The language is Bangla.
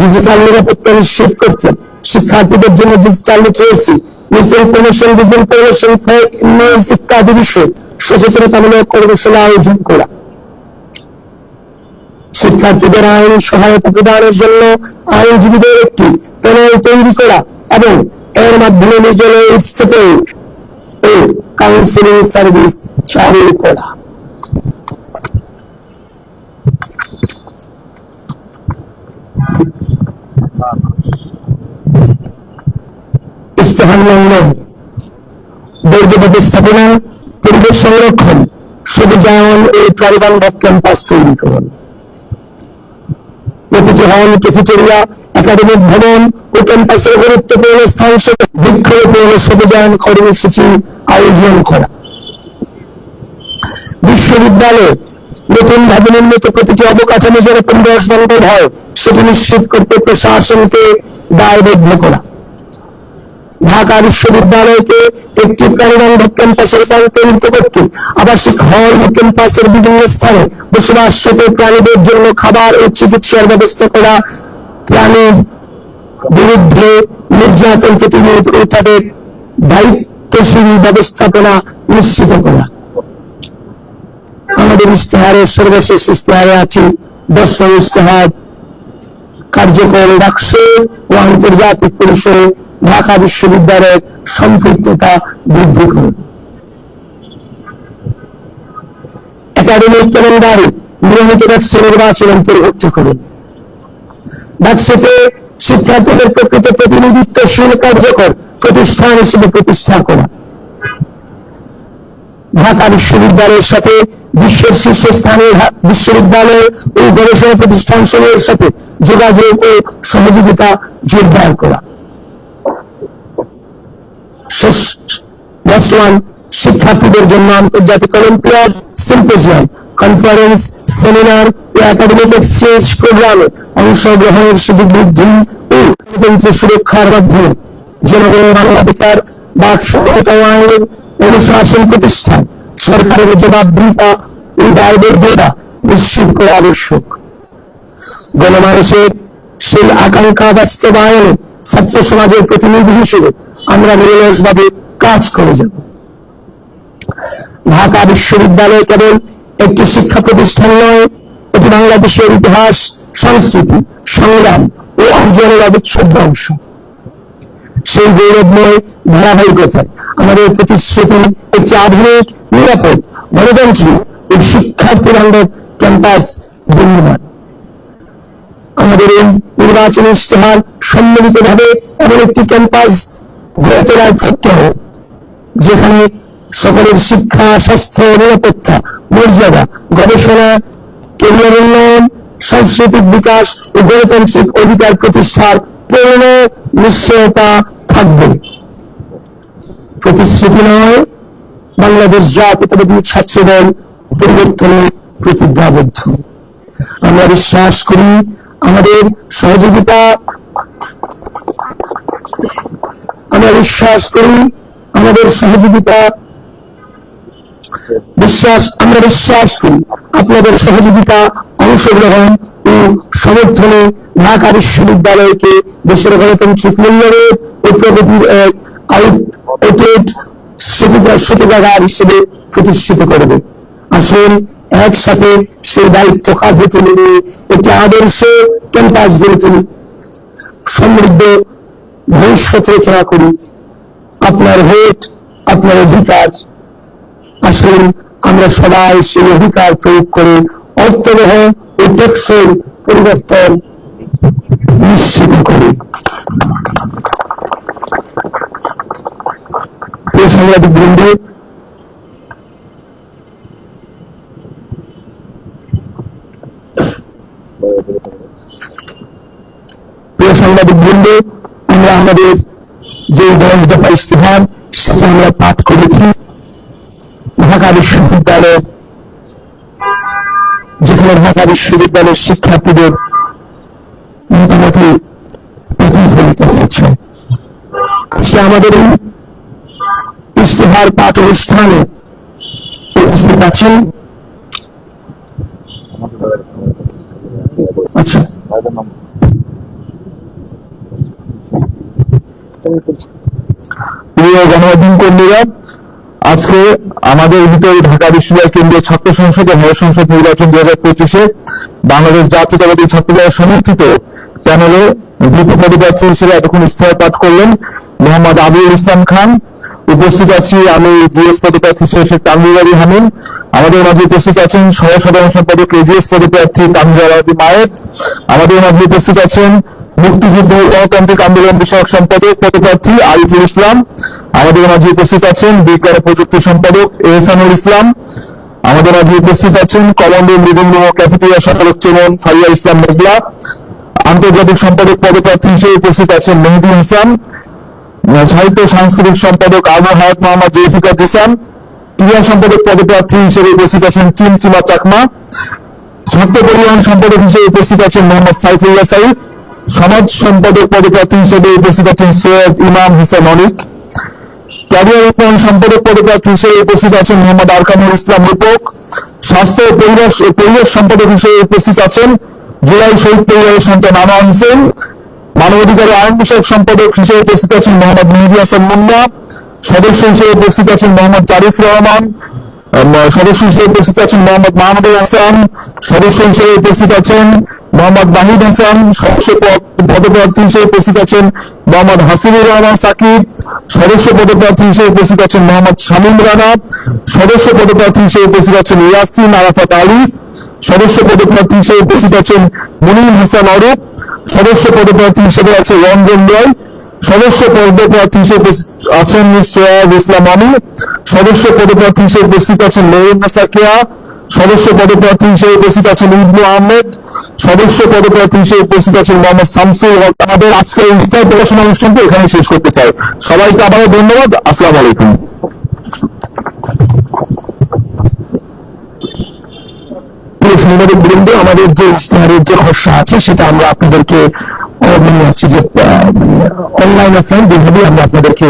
ডিজিটাল নিরাপত্তা নিশ্চিত করতে শিক্ষার্থীদের জন্য digital literacy misinformation disinformation fake news ইত্যাদি বিষয়ে সচেতনতামূলক কর্মশালা আয়োজন করা। শিক্ষার্থীদের আইন সহায়তা প্রদানের জন্য আইনজীবীদের একটি প্যানেল তৈরি করা এবং এর মাধ্যমে এইড সাপোর্ট কাউন্সিলিং সার্ভিস চালু করা। সংরক্ষণ ক্যাম্পাস তৈরিকরণ প্রতিটি হল, ক্যাফেটেরিয়া, একাডেমিক ভবন ও ক্যাম্পাসের গুরুত্বপূর্ণ স্থান বৃক্ষরোপণ সবুজায়ন কর্মসূচি আয়োজন করা। বিশ্ববিদ্যালয়ে নতুন ভাবে নির্মিত প্রতিটি অবকাঠামো যেন পরিবেশ বান্ধব হয়, সেটি নিশ্চিত করতে প্রশাসনকে দায়বদ্ধ করা। ঢাকা বিশ্ববিদ্যালয়কে একটি প্রাণীবান্ধব ক্যাম্পাসে রূপান্তরিত করতে আবাসিক হল ক্যাম্পাসের বিভিন্ন স্থানে বসবাসরত প্রাণীদের জন্য খাবার ও চিকিৎসার ব্যবস্থা করা প্রাণীর বিরুদ্ধে নির্যাতন প্রতিরোধ ও তাদের দায়িত্বশীল ব্যবস্থাপনা নিশ্চিত করা। আমাদের ইশতেহারের সর্বশেষ ইশতেহারে আছে। দশম ইশতেহার কার্যকর ডাকসে ও আন্তর্জাতিক পরিসরে ঢাকা বিশ্ববিদ্যালয়ের সম্পৃক্ততা বৃদ্ধি করুন। একাডেমিক ক্যালেন্ডারে নিয়মিত ডাকসে নির্বাচন অন্তর্ভুক্ত করুন। ডাকসেতে শিক্ষার্থীদের প্রকৃত প্রতিনিধিত্বশীল কার্যকর প্রতিষ্ঠান হিসেবে প্রতিষ্ঠা করা। ঢাকা বিশ্ববিদ্যালয়ের সাথে বিশ্বের শীর্ষস্থানীয় বিশ্ববিদ্যালয় ও গবেষণা প্রতিষ্ঠান সমূহের সাথে যোগাযোগ ও সহযোগিতা জোরদার করা। শিক্ষার্থীদের জন্য আন্তর্জাতিক অলিম্পিয়াড সিম্পোজিয়াম কনফারেন্স সেমিনার ও একাডেমিক এক্সচেঞ্জ প্রোগ্রামে অংশগ্রহণের সুযোগ বৃদ্ধি ও গণতন্ত্র সুরক্ষার মাধ্যমে জনগণের মানবাধিকার বাক স্বাধীনতা আইনের অনুশাসন প্রতিষ্ঠান সরকারের জবাবদিহিতা ও দায়বদ্ধতা নিশ্চিত করা আবশ্যক। গণমানুষের সেই আকাঙ্ক্ষা বাস্তবায়নে ছাত্র সমাজের প্রতিনিধি হিসেবে আমরা নিরলসভাবে কাজ করে যাব। ঢাকা বিশ্ববিদ্যালয় কেবল একটি শিক্ষা প্রতিষ্ঠান নয়, এটি বাংলাদেশের ইতিহাস, সংস্কৃতি, সংগ্রাম ও অর্জনের অবিচ্ছেদ্য অংশ। সেই গৌরবময় ধারাবাহিকতায় আমাদের প্রতিশ্রুতি একটি আধুনিক, নিরাপদ, গণতান্ত্রিক ও শিক্ষার্থী বান্ধব ক্যাম্পাস বিনির্মাণ আমাদের এই নির্বাচনী ইশতেহার সম্মিলিতভাবে এমন একটি ক্যাম্পাস গড়ে তোলার যেখানে সকলের শিক্ষা, স্বাস্থ্য, নিরাপত্তা, মর্যাদা, গবেষণা, কেরিয়ার উন্নয়ন, সাংস্কৃতিক বিকাশ ও গণতান্ত্রিক অধিকার প্রতিষ্ঠার পূর্ণ নিশ্চয়তা থাকবে। প্রতিশ্রুতি নয়, বাংলাদেশ জাতীয়তাবাদী ছাত্রদল পরিবর্তনে প্রতিজ্ঞাবদ্ধ। আমরা বিশ্বাস করি আমাদের সহযোগিতা আমরা বিশ্বাস করি, আমাদের সহযোগিতা, বিশ্বাস, আমরা বিশ্বাস করি। আপনাদের সহযোগিতা, অংশগ্রহণ ও সমর্থনে ঢাকা বিশ্ববিদ্যালয়কে দেশের গণতান্ত্রিক মূল্যবোধ ও প্রগতির এক আউটডেট সূতিকাগার হিসেবে প্রতিষ্ঠিত করবে। আসুন একসাথে সেই দায়িত্ব কাঁধে তুলে নিয়ে একটি আদর্শ ক্যাম্পাস গড়ে তুলি। সমৃদ্ধ ভবিষ্যৎ রচনা করি আপনার ভোট আপনার অধিকার আসুন আমরা সবাই সেই অধিকার প্রয়োগ করে অর্থবহ ও টেকসই পরিবর্তন নিশ্চিত করি প্রিয় সাংবাদিক বৃন্দ প্রিয় সাংবাদিক বৃন্দ আমরা আমাদের যে দশ দফা ইস্তেহার সেটা আমরা পাঠ করেছি। ঢাকা বিশ্ববিদ্যালয়ের, যেখানে ঢাকা বিশ্ববিদ্যালয়ের শিক্ষার্থীদের মতামতে প্রতিফলিত হয়েছে। আজকে আমাদের এই ইস্তেহার পাঠ অনুষ্ঠানে উপস্থিত আছেন আচ্ছা। গণমাধ্যম কর্মীরা আজকে আমাদের ভিতরে ঢাকা বিশ্ববিদ্যালয় কেন্দ্রীয় ছাত্র সংসদ ও মেয়র সংসদ নির্বাচন দুই হাজার পঁচিশে বাংলাদেশ জাতীয়তাবাদী ছাত্রদল সমর্থিত প্যানেলে পদপ্রার্থী হিসেবে এতক্ষণ ইস্তেহার পাঠ করলেন মোহাম্মদ আবুল ইসলাম খান। উপস্থিত আছি আমি জিএস হিসেবে শেখ তানভীর আলী হামিম। আমাদের মাঝে উপস্থিত আছেন সহ সাধারণ সম্পাদক এজিএস পদপ্রার্থী তানভীর আলী মায়ের। আমাদের মাঝে উপস্থিত আছেন মুক্তিযুদ্ধ গণতান্ত্রিক আন্দোলন বিষয়ক সম্পাদক, পদপ্রার্থী আরিফুল ইসলাম। আমাদের মাঝে উপস্থিত আছেন বিজ্ঞান প্রযুক্তি সম্পাদক এহসানুল ইসলাম। আমাদের মাঝে উপস্থিত আছেন কমান্ডো মৃদঙ্গ ও ক্যাফেটেরিয়া সম্পাদক চেমন ফাইয়া ইসলাম মেঘলা। আন্তর্জাতিক সম্পাদক পদপ্রার্থী হিসেবে উপস্থিত আছেন মেহেদি হাসান। সাহিত্য সাংস্কৃতিক সম্পাদক আবু হায়াত মোহাম্মদ জয়ফিকাত ইসলাম ক্রীড়া সম্পাদক পদপ্রার্থী হিসেবে উপস্থিত আছেন চিমচিমা চাকমা। ছাত্র পরিবহন সম্পাদক হিসেবে উপস্থিত আছেন মোহাম্মদ সাইফুল্লাহ সাইফ। সমাজ সম্পাদক পদপ্রার্থী হিসেবে উপস্থিত আছেন সৈয়দ ইমাম হোসেন অনিক ক্যারিয়ার উন্নয়ন সম্পাদক পদপ্রার্থী হিসেবে উপস্থিত আছেন মোহাম্মদ আরকানুল ইসলাম রূপক। স্বাস্থ্য ও পরিবেশ পরিবেশ সম্পাদক হিসেবে উপস্থিত আছেন জুলাই শহীদ পরিবারের সন্তান আনোয়ার হোসেন। মানবাধিকার আইন বিষয়ক সম্পাদক হিসেবে উপস্থিত আছেন মোহাম্মদ মেহেদি হাসান মুন্না। সদস্য হিসেবে উপস্থিত আছেন মোহাম্মদ তারিফ রহমান। সদস্য হিসেবে উপস্থিত আছেন মোহাম্মদ মাহমুদুল হাসান। সদস্য হিসেবে উপস্থিত আছেন মোহাম্মদ নাহিদ হাসান, সদস্য পদ- পদপ্রার্থী হিসেবে উপস্থিত আছেন মোহাম্মদ হাসিবুর রহমান সাকিব, সদস্য পদপ্রার্থী হিসেবে উপস্থিত আছেন মোহাম্মদ শামীম রানা, সদস্য পদপ্রার্থী হিসেবে উপস্থিত আছেন ইয়াসিন আরাফাত আরিফ সদস্য পদপ্রার্থী হিসেবে উপস্থিত আছেন মুনিম হাসান অরূপ সদস্য পদপ্রার্থী হিসেবে আছে রঞ্জন রয়, সদস্য পদপ্রার্থী হিসেবে আছেন সোয়াব ইসলাম আমি সদস্য পদপ্রার্থী হিসেবে উপস্থিত আছেন মহিম সাকিয়া সদস্য পদপ্রার্থী হিসেবে উপস্থিত আছেন ইবনু আহমেদ। সদস্য পদপ্রার্থী হিসেবে উপস্থিত আছেন মোহাম্মদ শামসুল হক। আমাদের আজকের ইফতার প্রকাশনা অনুষ্ঠানটি এখানে শেষ করতে চাই। সবাইকে আবারও ধন্যবাদ। আসসালামু আলাইকুম। সাংবাদিক বৃন্দ, আমাদের যে ইশতেহারের যে খসড়া আছে, সেটা আমরা আপনাদেরকে মানে যে অনলাইন অফলাইন দুইভাবেই আমরা আপনাদেরকে